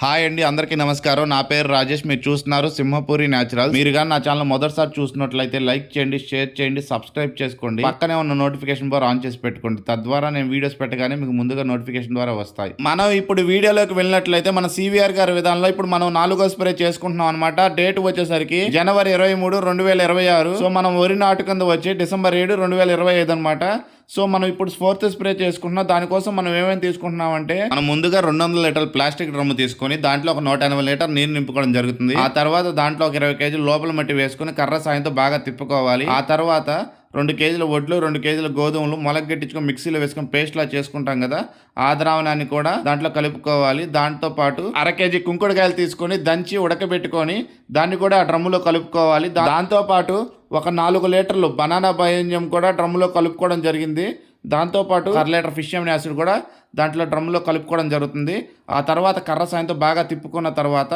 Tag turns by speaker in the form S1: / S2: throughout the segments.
S1: Hi అండి అందరికీ నమస్కారం. నా పేరు రాజేష్ మీరు చూస్తున్నారు సింహపూరి న్యాచురల్ మీరు కానీ నా ఛానల్ మొదటిసారి చూసినట్లయితే లైక్ చేయండి షేర్ చేయండి సబ్స్క్రైబ్ చేసుకోండి. పక్కనే ఉన్న నోటిఫికేషన్ బార్ ఆన్ చేసి పెట్టుకోండి. తద్వారా నేను వీడియోస్ పెట్టగానే మీకు ముందుగా నోటిఫికేషన్ ద్వారా వస్తాయి. మనం ఇప్పుడు వీడియోలోకి వెళ్ళినట్లయితే మన సివిఆర్ గారి విధానంలో ఇప్పుడు మనం నాలుగో స్ప్రే చేసుకుంటున్నాం అనమాట డేట్ వచ్చేసరికి జనవరి ఇరవై మూడు రెండు వేల ఇరవై ఆరు. సో మనం వరి నాటు కింద వచ్చి డిసెంబర్ ఏడు రెండు వేల ఇరవై ఐదు అనమాట సో మనం ఇప్పుడు ఫోర్త్ స్ప్రే చేసుకుంటున్నాం. దానికోసం మనం ఏమేమి తీసుకుంటున్నాం అంటే మనం ముందుగా రెండు వందల లీటర్ల ప్లాస్టిక్ డ్రమ్ము తీసుకొని దాంట్లో ఒక నూట ఎనభై లీటర్ నీరు నింపుకోవడం జరుగుతుంది. ఆ తర్వాత దాంట్లో ఒక ఇరవై కేజీలు లోపల మట్టి వేసుకుని కర్ర సాయంతో బాగా తిప్పుకోవాలి. ఆ తర్వాత రెండు కేజీల వడ్లు రెండు కేజీల గోధుమలు మొలగెట్టించుకొని మిక్సీలో వేసుకొని పేస్ట్లా చేసుకుంటాం కదా ఆ ద్రావణాన్ని కూడా దాంట్లో కలుపుకోవాలి. దాంతో పాటు అర కేజీ కుంకుడుకాయలు తీసుకొని దంచి ఉడకబెట్టుకొని దాన్ని కూడా ఆ డ్రమ్ములో కలుపుకోవాలి. దాంతోపాటు దాంతో పాటు ఒక నాలుగు లీటర్లు బనానా బయోన్యం కూడా డ్రమ్ములో కలుపుకోవడం జరిగింది. దాంతోపాటు అర లీటర్ ఫిష్ అమిన్ యాసిడ్ కూడా దాంట్లో డ్రమ్లో కలుపుకోవడం జరుగుతుంది. ఆ తర్వాత కర్ర సాయంతో బాగా తిప్పుకున్న తర్వాత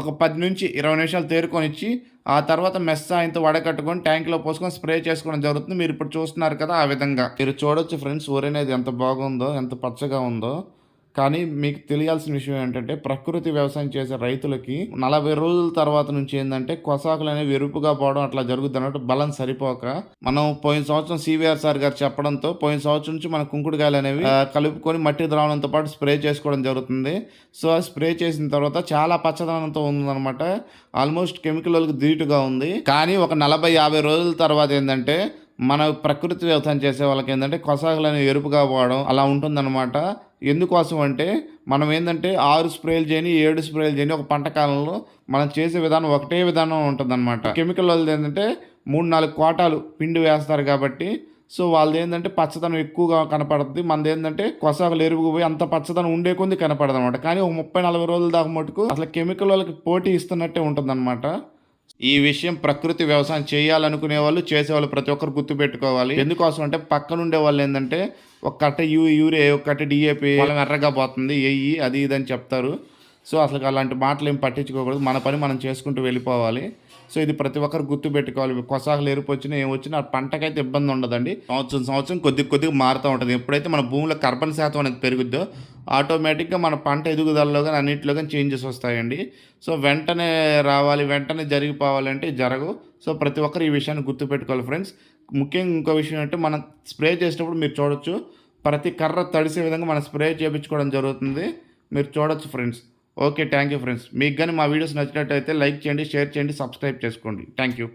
S1: ఒక పది నుంచి ఇరవై నిమిషాలు తేరుకొని ఇచ్చి ఆ తర్వాత మెస్ సాయంతో వడకట్టుకొని ట్యాంక్లో పోసుకొని స్ప్రే చేసుకోవడం జరుగుతుంది. మీరు ఇప్పుడు చూస్తున్నారు కదా ఆ విధంగా. మీరు చూడొచ్చు ఫ్రెండ్స్ ఊరనేది అనేది ఎంత బాగుందో ఎంత పచ్చగా ఉందో. కానీ మీకు తెలియాల్సిన విషయం ఏంటంటే ప్రకృతి వ్యవసాయం చేసే రైతులకి నలభై రోజుల తర్వాత నుంచి ఏంటంటే కొసాకులు అనేవి ఎరుపుగా పోవడం అట్లా జరుగుతుంది అన్నట్టు బలం సరిపోక మనం పోయిన సంవత్సరం సివిఆర్ సార్ గారు చెప్పడంతో పోయిన సంవత్సరం నుంచి మన కుంకుడుకాయలు అనేవి కలుపుకొని మట్టి ద్రావణంతో పాటు స్ప్రే చేసుకోవడం జరుగుతుంది. సో ఆ స్ప్రే చేసిన తర్వాత చాలా పచ్చదనంతో ఉందన్నమాట. ఆల్మోస్ట్ కెమికల్కి ధీటుగా ఉంది. కానీ ఒక నలభై యాభై రోజుల తర్వాత ఏంటంటే మన ప్రకృతి వ్యవసాయం చేసే వాళ్ళకి ఏంటంటే కొసాకులు అనేవి ఎరుపుగా పోవడం అలా ఉంటుందన్నమాట. ఎందుకోసం అంటే మనం ఏంటంటే ఆరు స్ప్రేలు చేయని ఏడు స్ప్రేలు చేయని ఒక పంట కాలంలో మనం చేసే విధానం ఒకటే విధానం ఉంటుందన్నమాట. కెమికల్ వాళ్ళది ఏంటంటే మూడు నాలుగు కోటాలు పిండి వేస్తారు కాబట్టి సో వాళ్ళది ఏంటంటే పచ్చదనం ఎక్కువగా కనపడుతుంది మనది ఏంటంటే కొసాకులు ఎరుగు పోయి అంత పచ్చదనం ఉండే కొంది కనపడదు అనమాట కానీ ఒక ముప్పై నలభై రోజుల దాకా మటుకు అసలు కెమికల్ వాళ్ళకి పోటీ ఇస్తున్నట్టే ఉంటుందన్నమాట. ఈ విషయం ప్రకృతి వ్యవసాయం చేయాలనుకునే వాళ్ళు చేసేవాళ్ళు ప్రతి ఒక్కరు గుర్తుపెట్టుకోవాలి. ఎందుకోసం అంటే పక్కన ఉండే వాళ్ళు ఏంటంటే ఒక కట్ట యూ యూరియా ఒక కట్ట డిఏపి ఎర్రగా పోతుంది ఎయ్యి అది ఇది అని చెప్తారు. సో అసలు అలాంటి మాటలు ఏం పట్టించుకోకూడదు. మన పని మనం చేసుకుంటూ వెళ్ళిపోవాలి. సో ఇది ప్రతి ఒక్కరు గుర్తు పెట్టుకోవాలి కొసాకులు ఎరుపు వచ్చినా ఏం వచ్చినా ఆ పంటకైతే ఇబ్బంది ఉండదండి. సంవత్సరం సంవత్సరం కొద్ది కొద్దిగా మారుతూ ఉంటుంది. ఎప్పుడైతే మన భూమిలో కర్బన్ శాతం అనేది పెరుగుద్దో ఆటోమేటిక్గా మన పంట ఎదుగుదలలో కానీ అన్నింటిలో కానీ చేంజెస్ వస్తాయండి. సో వెంటనే రావాలి వెంటనే జరిగిపోవాలంటే జరగవు. సో ప్రతి ఒక్కరు ఈ విషయాన్ని గుర్తుపెట్టుకోవాలి ఫ్రెండ్స్. ముఖ్యంగా ఇంకో విషయం అంటే మనం స్ప్రే చేసేటప్పుడు మీరు చూడొచ్చు ప్రతి కర్ర తడిసే విధంగా మనం స్ప్రే చేయించుకోవడం జరుగుతుంది. మీరు చూడొచ్చు friends. Okay thank you friends. మీకు కానీ మా వీడియోస్ నచ్చినట్టయితే లైక్ చేయండి షేర్ చేయండి సబ్స్క్రైబ్ చేసుకోండి. Thank you.